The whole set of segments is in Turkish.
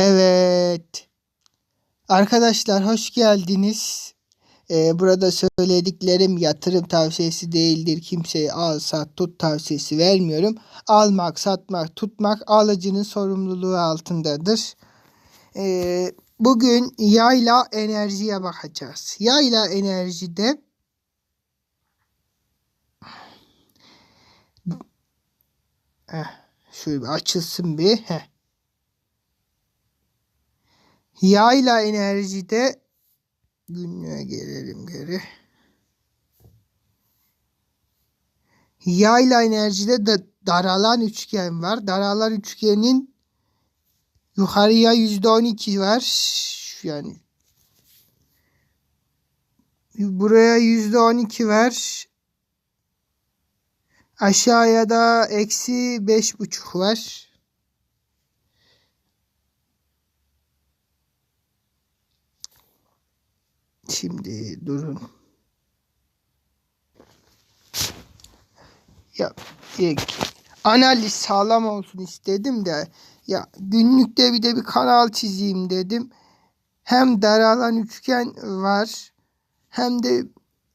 Evet. Arkadaşlar hoş geldiniz. Ee, burada söylediklerim yatırım tavsiyesi değildir. Kimseye al sat tut tavsiyesi vermiyorum. Almak, satmak, tutmak alıcının sorumluluğu altındadır. Ee, bugün yayla enerjiye bakacağız. Yayla enerjide Heh, şöyle bir açılsın bir. Heh. Yayla enerjide günlüğe gelelim geri. Yayla enerjide de daralan üçgen var. Daralan üçgenin yukarıya yüzde on iki var. Yani buraya yüzde on iki var. Aşağıya da eksi beş buçuk var. Şimdi durun. Ya ilk analiz sağlam olsun istedim de ya günlükte bir de bir kanal çizeyim dedim. Hem daralan üçgen var hem de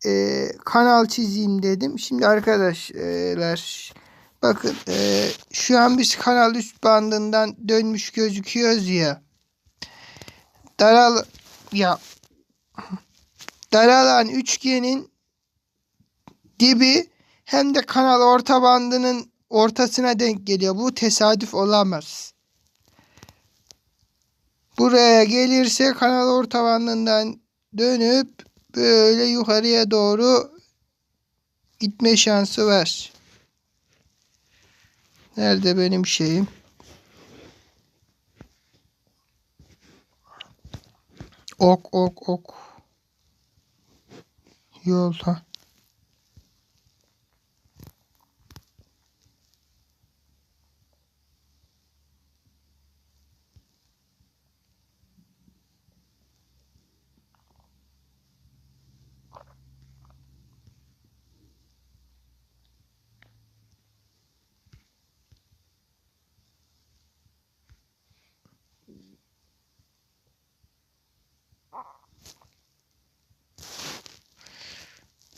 e, kanal çizeyim dedim. Şimdi arkadaşlar bakın e, şu an biz kanal üst bandından dönmüş gözüküyoruz ya. Daral ya daralan üçgenin dibi hem de kanal orta bandının ortasına denk geliyor. Bu tesadüf olamaz. Buraya gelirse kanal orta bandından dönüp böyle yukarıya doğru gitme şansı var. Nerede benim şeyim? Ok ok ok. Yolda.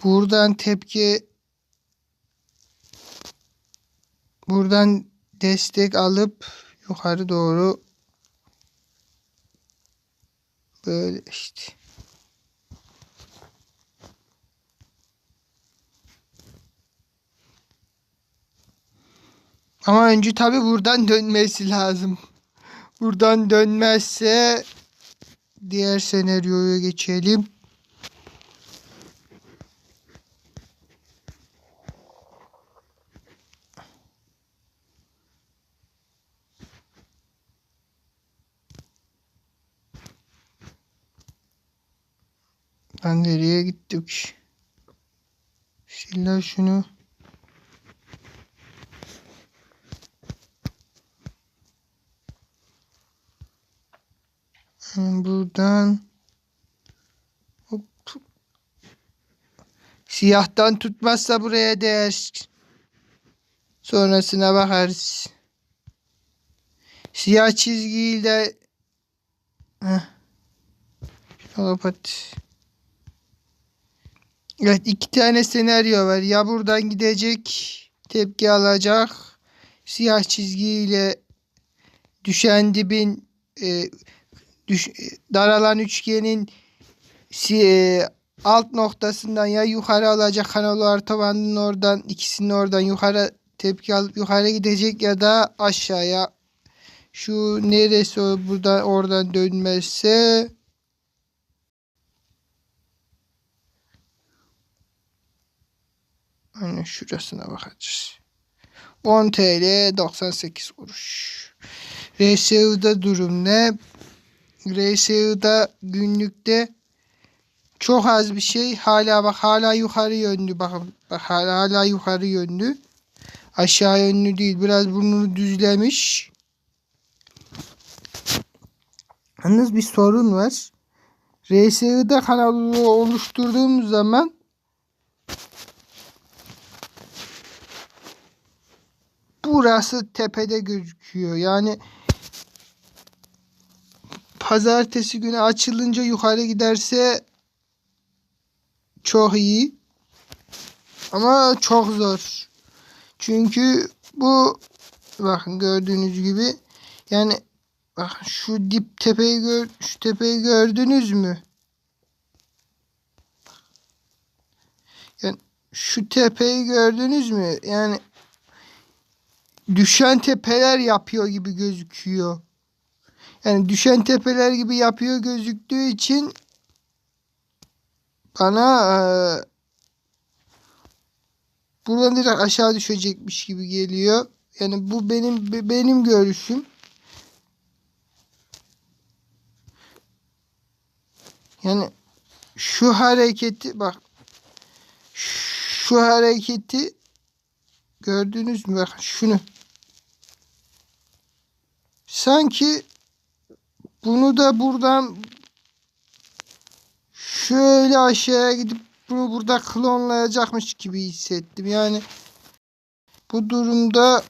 Buradan tepki buradan destek alıp yukarı doğru böyle işte Ama önce tabi buradan dönmesi lazım. Buradan dönmezse diğer senaryoya geçelim. Lan nereye gittik? Silla şunu. Buradan Hop. Siyahtan tutmazsa buraya değer. Sonrasına bakarız. Siyah çizgiyle Heh. Kapat. Evet iki tane senaryo var. Ya buradan gidecek tepki alacak. Siyah çizgiyle düşen dibin e, düş, daralan üçgenin e, alt noktasından ya yukarı alacak kanal tavanının oradan ikisinin oradan yukarı tepki alıp yukarı gidecek ya da aşağıya şu neresi o buradan oradan dönmezse Aynen şurasına bakacağız. 10 TL 98 kuruş. RSU'da durum ne? RSU'da günlükte çok az bir şey. Hala bak hala yukarı yönlü. Bakın bak hala, hala yukarı yönlü. Aşağı yönlü değil. Biraz burnunu düzlemiş. Yalnız bir sorun var. RSU'da kanalı oluşturduğumuz zaman burası tepede gözüküyor. Yani pazartesi günü açılınca yukarı giderse çok iyi. Ama çok zor. Çünkü bu bakın gördüğünüz gibi yani bak şu dip tepeyi gör şu tepeyi gördünüz mü? Yani şu tepeyi gördünüz mü? Yani düşen tepeler yapıyor gibi gözüküyor. Yani düşen tepeler gibi yapıyor gözüktüğü için bana eee buradan direkt aşağı düşecekmiş gibi geliyor. Yani bu benim be- benim görüşüm. Yani şu hareketi bak şu hareketi gördünüz mü? Bak şunu. Sanki bunu da buradan şöyle aşağıya gidip bunu burada klonlayacakmış gibi hissettim. Yani bu durumda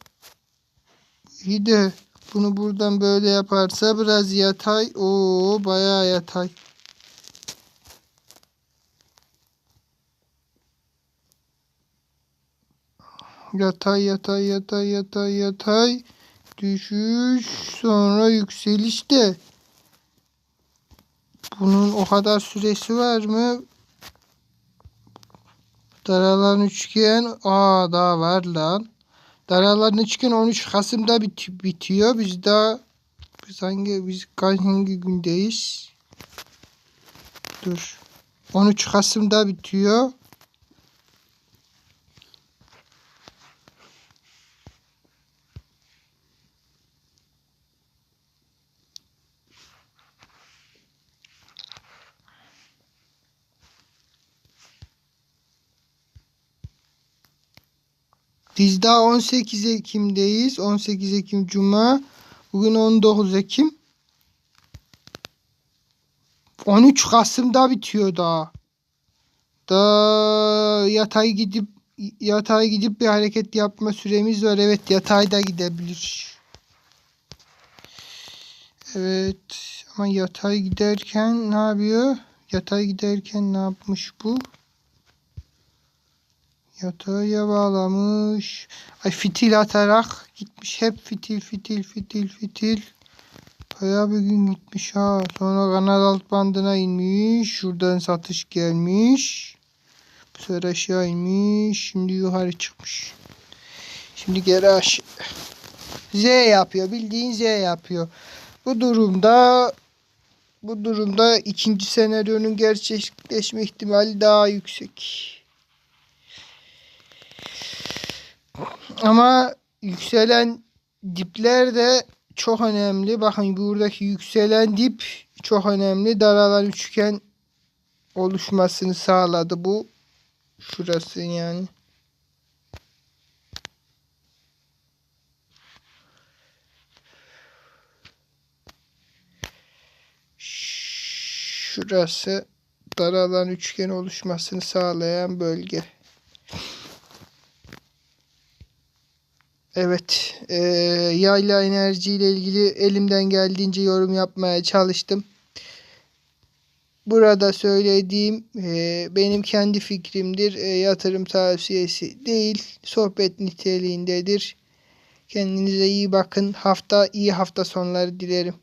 iyi de bunu buradan böyle yaparsa biraz yatay. Oo bayağı yatay. Yatay yatay yatay yatay yatay. Düşüş sonra yükseliş de. Bunun o kadar süresi var mı? Daralan üçgen. Aa daha var lan. Daralan üçgen 13 Kasım'da bit bitiyor. Biz daha biz hangi biz hangi gündeyiz? Dur. 13 Kasım'da bitiyor. Biz daha 18 Ekim'deyiz. 18 Ekim Cuma. Bugün 19 Ekim. 13 Kasım'da bitiyor daha. Da yatay gidip yatay gidip bir hareket yapma süremiz var. Evet yatay da gidebilir. Evet ama yatay giderken ne yapıyor? Yatay giderken ne yapmış bu? Yatağıya bağlamış. Ay fitil atarak gitmiş. Hep fitil fitil fitil fitil. Bayağı bir gün gitmiş ha. Sonra kanal alt bandına inmiş. Şuradan satış gelmiş. Bu sefer aşağı inmiş. Şimdi yukarı çıkmış. Şimdi geri aşağı. Z yapıyor. Bildiğin Z yapıyor. Bu durumda bu durumda ikinci senaryonun gerçekleşme ihtimali daha yüksek. Ama yükselen dipler de çok önemli. Bakın buradaki yükselen dip çok önemli. Daralan üçgen oluşmasını sağladı bu. Şurası yani. Şurası daralan üçgen oluşmasını sağlayan bölge. Evet, e, yayla enerji ile ilgili elimden geldiğince yorum yapmaya çalıştım. Burada söylediğim e, benim kendi fikrimdir. E, yatırım tavsiyesi değil, sohbet niteliğindedir. Kendinize iyi bakın. Hafta iyi hafta sonları dilerim.